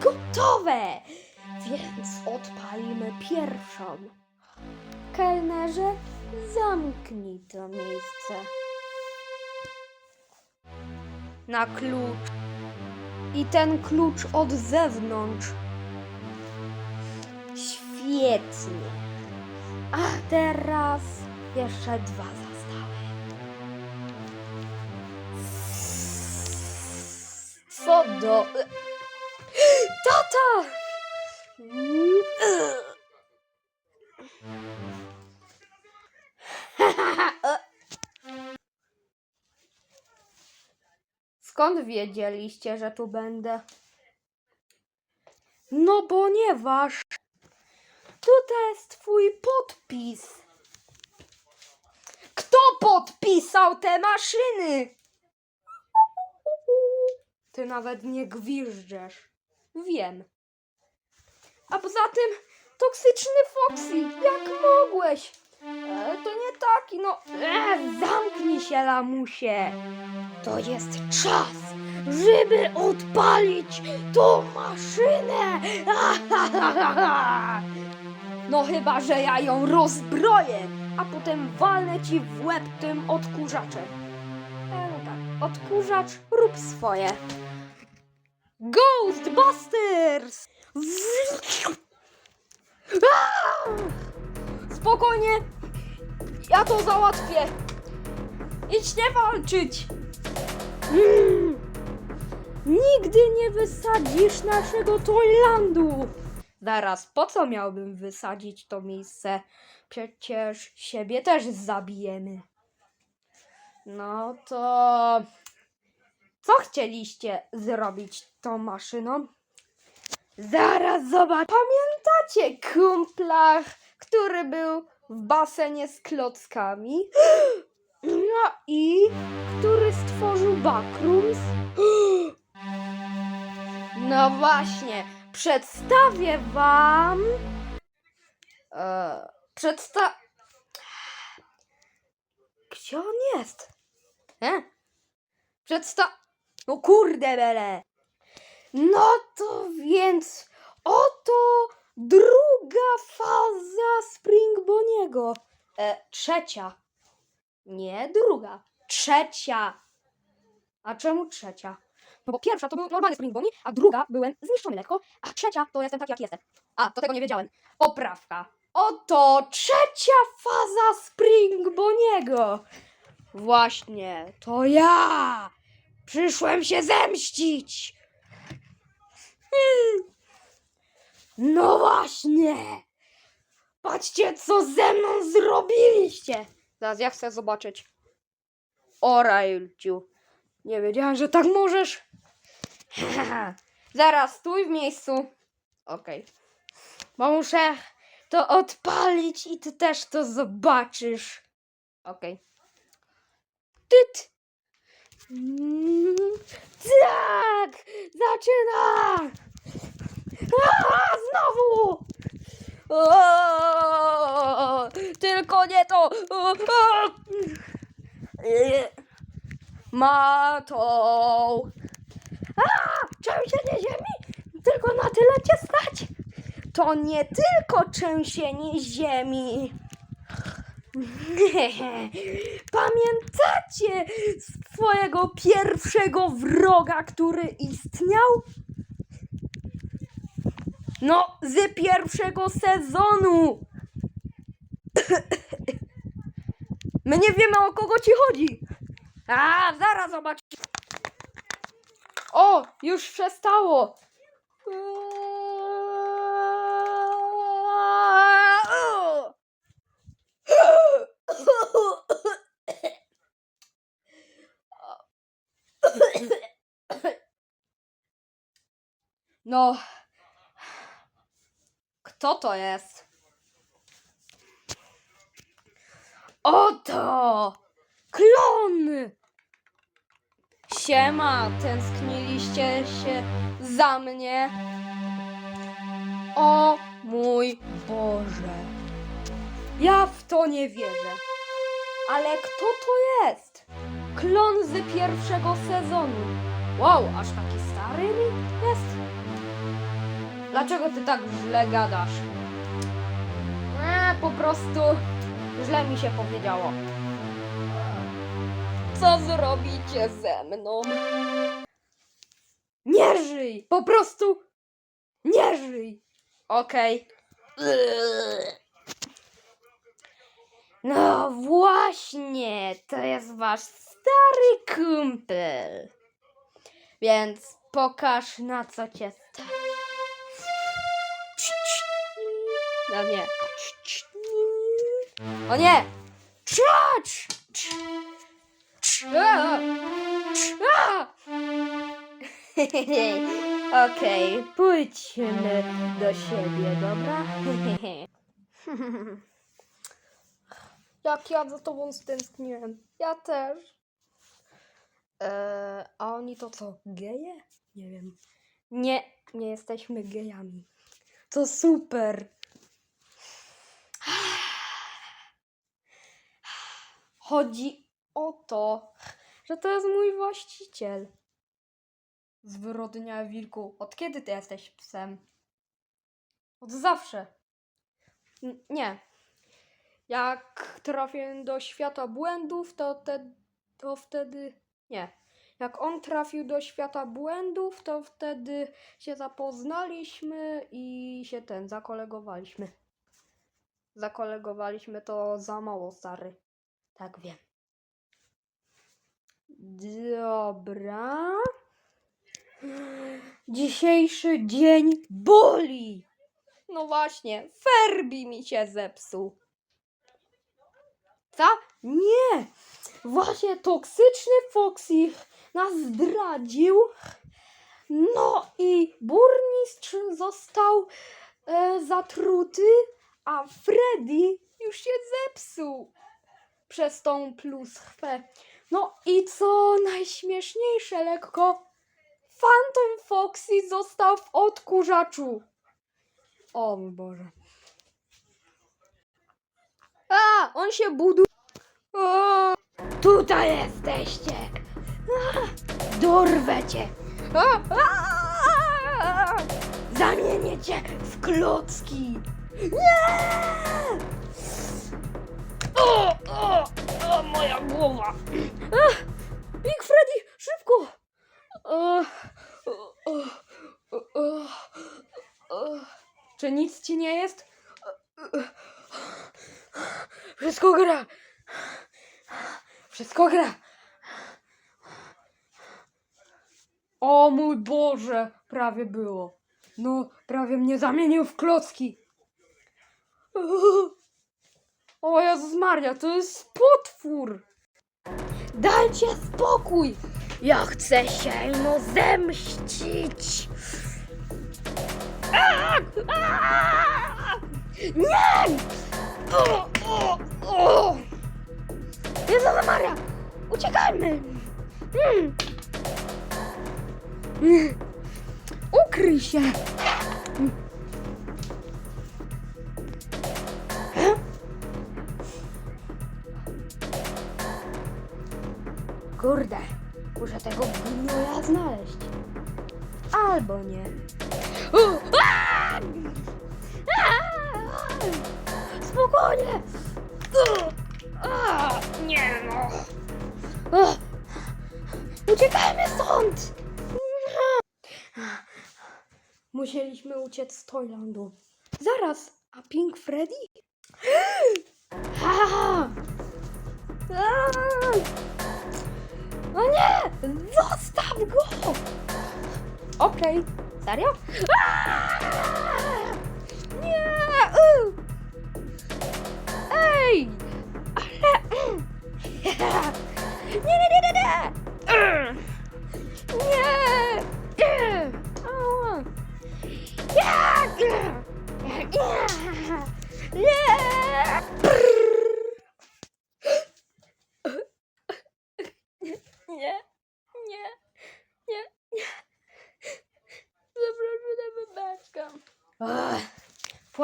gotowe, więc odpalimy pierwszą. Kelnerze, zamknij to miejsce. Na klucz. I ten klucz od zewnątrz. Świetnie. A teraz jeszcze dwa zostały. Co do... Skąd wiedzieliście, że tu będę? No ponieważ tutaj jest twój podpis. Kto podpisał te maszyny? Ty nawet nie gwiżdżesz. Wiem. A poza tym, toksyczny Foxy, jak mogłeś? E, to nie taki, no. E, zamknij się, lamusie. To jest czas, żeby odpalić tą maszynę. No chyba, że ja ją rozbroję, a potem walnę ci w łeb tym odkurzaczem. E, no tak, odkurzacz, rób swoje. Ghostbusters! Spokojnie, ja to załatwię. Idź nie walczyć. Nigdy nie wysadzisz naszego Toylandu. Zaraz, po co miałbym wysadzić to miejsce? Przecież siebie też zabijemy. No to. Co chcieliście zrobić tą maszyną? Zaraz zobacz. Pamiętacie kumpla, który był w basenie z klockami? No i który stworzył Backrooms? No właśnie, przedstawię wam. E, przedsta. Gdzie on jest? E? Przedsta. No kurde bele. No to więc oto druga faza Springboniego. E, trzecia. Nie druga. Trzecia. A czemu trzecia? No bo pierwsza to był normalny Spring Bonnie, a druga byłem zniszczony lekko, a trzecia to jestem tak jak jestem. A, to tego nie wiedziałem. Poprawka. Oto trzecia faza Spring Boniego. Właśnie, to ja. Przyszłem się zemścić. Hmm. No właśnie. Patrzcie, co ze mną zrobiliście. Zaraz ja chcę zobaczyć. O, Rajulciu. Nie wiedziałem, że tak możesz. Zaraz, stój w miejscu. Okej. Bo muszę to odpalić i ty też to zobaczysz. Okej. Tyt. Mm, Tak! Zaczyna! A, znowu! O, tylko nie to! O, o. Matą! A! Trzęsienie ziemi? Tylko na tyle cię stać? To nie tylko trzęsienie ziemi. Pamiętacie swojego pierwszego wroga, który istniał? No, z pierwszego sezonu. My nie wiemy o kogo ci chodzi. A, zaraz zobacz. O, już przestało. No. Kto to jest? Oto! Klon! Siema, tęskniliście się za mnie? O mój Boże! Ja w to nie wierzę. Ale kto to jest? Klon z pierwszego sezonu. Wow, aż taki stary jest? Dlaczego ty tak źle gadasz? Eee, po prostu źle mi się powiedziało. Co zrobicie ze mną? Nie żyj! Po prostu nie żyj! Okej. No właśnie, to jest wasz stary kumpel. Więc pokaż na co cię stać. No nie. O nie! Okej, pójdźmy do siebie, dobra? Jak ja za tobą stęskniłem. Ja też. Eee, a oni to co, geje? Nie wiem. Nie, nie jesteśmy gejami. To super. Chodzi o to, że to jest mój właściciel. Zwyrodnia wilku, od kiedy ty jesteś psem? Od zawsze. N- nie. Jak trafię do świata błędów, to, te, to wtedy. Nie. Jak on trafił do świata błędów, to wtedy się zapoznaliśmy i się ten zakolegowaliśmy. Zakolegowaliśmy to za mało, stary. Tak wiem. Dobra. Dzisiejszy dzień boli. No właśnie, Ferbi mi się zepsuł. Co? Nie! Właśnie toksyczny Foxy nas zdradził. No i burmistrz został e, zatruty, a Freddy już się zepsuł przez tą pluskwę. No i co najśmieszniejsze, lekko Phantom Foxy został w odkurzaczu. O mój Boże. A, on się buduje. Tutaj jesteście. A, dorwę cię. A, a, a, zamienię cię w klocki. Nie! O, o, o, moja głowa. A, Big Freddy, szybko. O, o, o, o, o. Czy nic ci nie jest? Wszystko gra. Wszystko gra. O mój Boże, prawie było. No, prawie mnie zamienił w klocki. O Jezus Maria, to jest potwór. Dajcie spokój. Ja chcę się no zemścić. A! A! Nie! O, o, o! Jezus Maria! Uciekajmy! Mm. Mm. Ukryj się! Kurde, muszę tego gnoja znaleźć. Albo nie. Spokojnie! Nie no! Uciekajmy stąd! Musieliśmy uciec z Toylandu. Zaraz, a Pink Freddy? O nie! Zostaw go! Okej, serio? Aaa!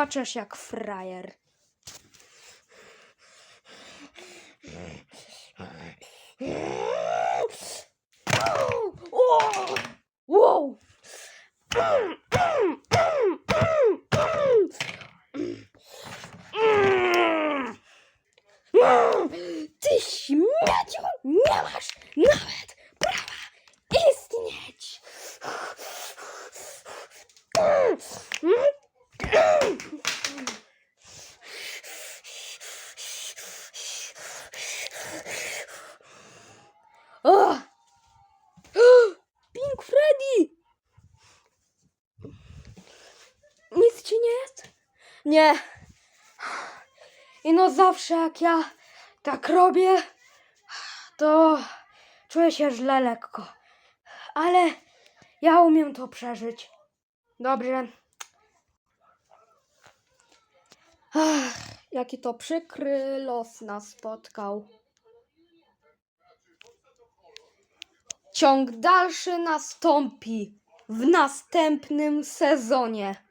Płaczesz jak frajer. Wow! nie masz nawet prawa istnieć. O! Pink Freddy! Nic ci nie jest? Nie. I no zawsze jak ja tak robię, to czuję się źle lekko. Ale ja umiem to przeżyć. Dobrze. Ach, jaki to przykry los nas spotkał. Ciąg dalszy nastąpi w następnym sezonie.